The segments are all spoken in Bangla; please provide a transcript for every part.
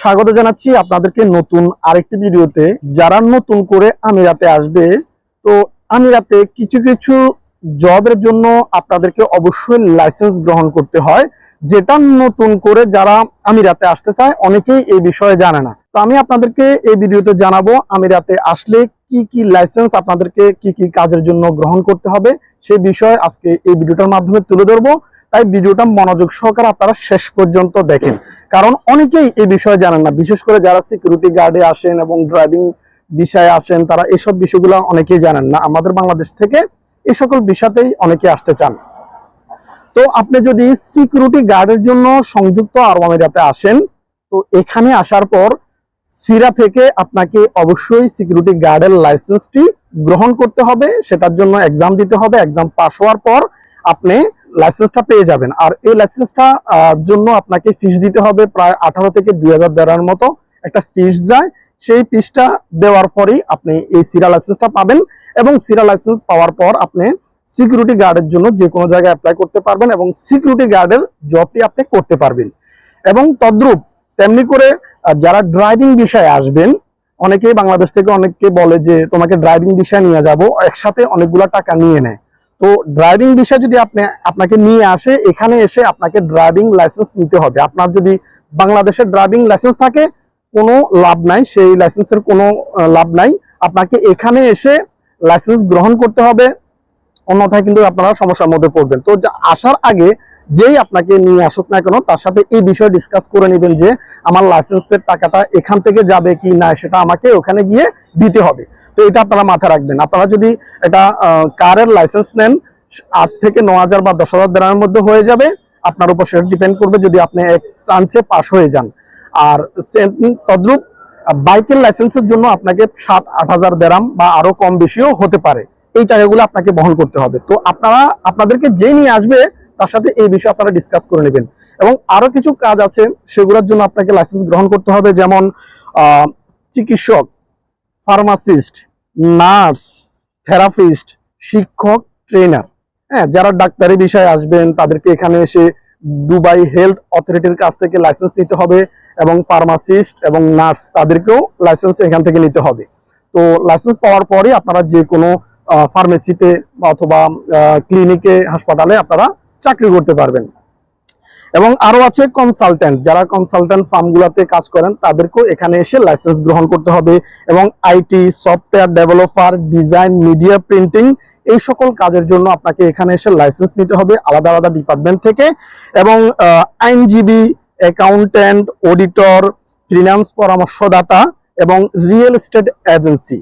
স্বাগত জানাচ্ছি আপনাদেরকে নতুন আরেকটি ভিডিওতে। যারা নতুন করে আমিরাতে আসবে, তো আমিরাতে কিছু কিছু জবের জন্য আপনাদেরকে অবশ্যই লাইসেন্স গ্রহণ করতে হয়, যেটা নতুন করে যারা আমিরাতে আসতে চায়, অনেকেই এই বিষয়ে জানে না। তো আমি আপনাদেরকে এই ভিডিওতে জানাব, আমিরাতে আসলে কি কি লাইসেন্স আপনাদেরকে কি কি কাজের জন্য গ্রহণ করতে হবে সেই বিষয়ে আজকে এই ভিডিওটার মাধ্যমে তুলে ধরবো। তাই ভিডিওটা মনোযোগ সহকারে আপনারা শেষ পর্যন্ত দেখেন। কারণ অনেকেই এই বিষয়ে জানেন না, বিশেষ করে যারা সিকিউরিটি গার্ডে আসেন এবং ড্রাইভিং বিষয়ে আসেন, তারা এসব বিষয়গুলো অনেকেই জানেন না। আমাদের বাংলাদেশ থেকে এই সকল বিষয়তেই অনেকে আসতে চান। তো আপনি যদি সিকিউরিটি গার্ডের জন্য সংযুক্ত আরব আমিরাতে আসেন, তো এখানে আসার পর সিরা থেকে আপনাকে অবশ্যই সিকিউরিটি গার্ডের লাইসেন্সটি গ্রহণ করতে হবে। সেটার জন্য এক্সাম দিতে হবে। এক্সাম পাস হওয়ার পর আপনি লাইসেন্সটা পেয়ে যাবেন। আর এই লাইসেন্সটা জন্য আপনাকে ফিস দিতে হবে প্রায় আঠারো থেকে দুই হাজার মতো। একটা ফিস যায়, সেই ফিসটা দেওয়ার পরেই আপনি এই সিরা লাইসেন্সটা পাবেন এবং সিরা লাইসেন্স পাওয়ার পর আপনি সিকিউরিটি গার্ডের জন্য যে কোনো জায়গায় অ্যাপ্লাই করতে পারবেন এবং সিকিউরিটি গার্ডের জবটি আপনি করতে পারবেন। এবং তদ্রূপ তেমনি করে যারা ড্রাইভিং বিষয়ে আসবেন, অনেকেই বাংলাদেশ থেকে অনেকে বলে যে, তোমাকে ড্রাইভিং বিষয় নিয়ে যাব, একসাথে অনেকগুলো টাকা নিয়ে নেয় তো ড্রাইভিং বিষয় যদি আপনি, আপনাকে নিয়ে আসে, এখানে এসে আপনাকে ড্রাইভিং লাইসেন্স নিতে হবে। আপনার যদি বাংলাদেশের ড্রাইভিং লাইসেন্স থাকে কোনো লাভ নাই, সেই লাইসেন্সের কোনো লাভ নাই। আপনাকে এখানে এসে লাইসেন্স গ্রহণ করতে হবে। অন্যথায় কিন্তু আপনারা সমস্যার মধ্যে পড়বেন। তো আসার আগে যেই আপনাকে নিয়ে আসুক না কেন, তার সাথে এই বিষয়ে ডিসকাস করে নেবেন যে আমার লাইসেন্সের টাকাটা এখান থেকে যাবে কি না, সেটা আমাকে ওখানে গিয়ে দিতে হবে। তো এটা আপনারা মাথায় রাখবেন। আপনারা যদি এটা কারের লাইসেন্স নেন, আট থেকে ন হাজার বা দশ হাজার দেড়ার মধ্যে হয়ে যাবে। আপনার উপর সেটা ডিপেন্ড করবে যদি আপনি এক চান্সে পাস হয়ে যান। আর তদ্রুপ বাইকের লাইসেন্সের জন্য আপনাকে সাত, আট হাজার দেরাম বা আরও কম বেশিও হতে পারে। এই টাকাগুলো আপনাকে বহন করতে হবে। তো আপনারা, আপনাদেরকে যে নিয়ে আসবে, তার সাথে এই বিষয়ে আপনারা ডিসকাস করে নেবেন। এবং আরও কিছু কাজ আছে, সেগুলোর জন্য আপনাকে লাইসেন্স গ্রহণ করতে হবে। যেমন চিকিৎসক ফার্মাসিস্ট নার্স থেরাপিস্ট শিক্ষক ট্রেনার হ্যাঁ যারা ডাক্তারি বিষয়ে আসবেন, তাদেরকে এখানে এসে দুবাই হেলথ অথরিটির কাছ থেকে লাইসেন্স নিতে হবে এবং ফার্মাসিস্ট এবং নার্স তাদেরকেও লাইসেন্স এখান থেকে নিতে হবে। তো লাইসেন্স পাওয়ার পরে আপনারা যে কোনো ফার্মেসিতে অথবা ক্লিনিকে হাসপাতালে আপনারা চাকরি করতে পারবেন। এবং আরও আছে কনসালটেন্ট যারা কনসালটেন্ট ফার্মগুলোতে কাজ করেন, তাদেরকেও এখানে এসে লাইসেন্স গ্রহণ করতে হবে এবং IT software developer design media printing এই সকল কাজের জন্য আপনাকে এখানে এসে লাইসেন্স নিতে হবে আলাদা আলাদা ডিপার্টমেন্ট থেকে এবং আইনজীবী অ্যাকাউন্ট্যান্ট অডিটর ফিনান্স পরামর্শদাতা এবং রিয়েল এস্টেট এজেন্সি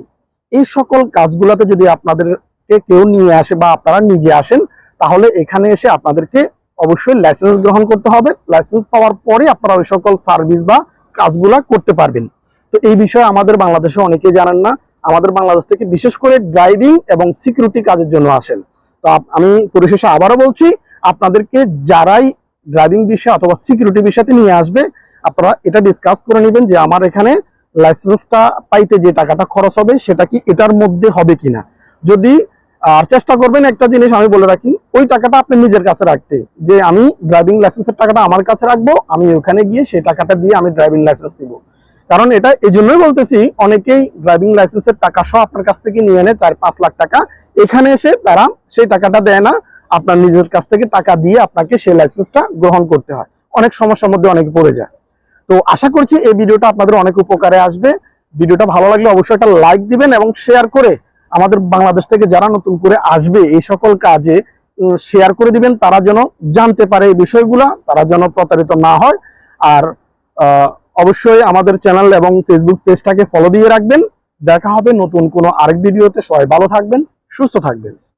এই সকল কাজগুলোতে যদি আপনাদেরকে কেউ নিয়ে আসে বা আপনারা নিজে আসেন, তাহলে এখানে এসে আপনাদেরকে অবশ্যই লাইসেন্স গ্রহণ করতে হবে। লাইসেন্স পাওয়ার পরে আপনারা ওই সকল সার্ভিস বা কাজগুলা করতে পারবেন। তো এই বিষয়ে আমাদের বাংলাদেশে অনেকেই জানেন না। আমাদের বাংলাদেশ থেকে বিশেষ করে ড্রাইভিং এবং সিকিউরিটি কাজের জন্য আসেন। তো আমি পরিশেষে আবারও বলছি, আপনাদেরকে যারাই ড্রাইভিং বিষয় অথবা সিকিউরিটি বিষয়তে নিয়ে আসবে, আপনারা এটা ডিসকাস করে নেবেন যে আমার এখানে লাইসেন্সটা পাইতে যে টাকাটা খরচ হবে, সেটা কি এটার মধ্যে হবে কিনা। যদি আর চেষ্টা করবেন একটা জিনিস আমি বলে রাখি, ওই টাকাটা আপনি নিজের কাছে রাখতে। যে আমি ড্রাইভিং লাইসেন্সের টাকাটা আমার কাছে রাখব, আমি ওখানে গিয়ে সেই টাকাটা দিয়ে আমি ড্রাইভিং লাইসেন্স নিব। কারণ এটা এই জন্যই বলতেছি, অনেকেই ড্রাইভিং লাইসেন্সের টাকা সহ আপনার কাছ থেকে নিয়ে নেয় চার পাঁচ লাখ টাকা এখানে এসে তারা সেই টাকাটা দেয় না। আপনার নিজের কাছ থেকে টাকা দিয়ে আপনাকে সেই লাইসেন্সটা গ্রহণ করতে হয়। অনেক সমস্যার মধ্যে অনেকে পড়ে যায়। তো আশা করছি এই ভিডিওটা আপনাদের অনেক উপকারে আসবে। ভিডিওটা ভালো লাগলে অবশ্যই একটা লাইক দিবেন এবং শেয়ার করে আমাদের বাংলাদেশ থেকে যারা নতুন করে আসবে এই সকল কাজে শেয়ার করে দিবেন, তারা যেন জানতে পারে এই বিষয়গুলা, তারা যেন প্রতারিত না হয়। আর অবশ্যই আমাদের চ্যানেল এবং ফেসবুক পেজটাকে ফলো দিয়ে রাখবেন। দেখা হবে নতুন কোনো আরেক ভিডিওতে সবাই ভালো থাকবেন, সুস্থ থাকবেন।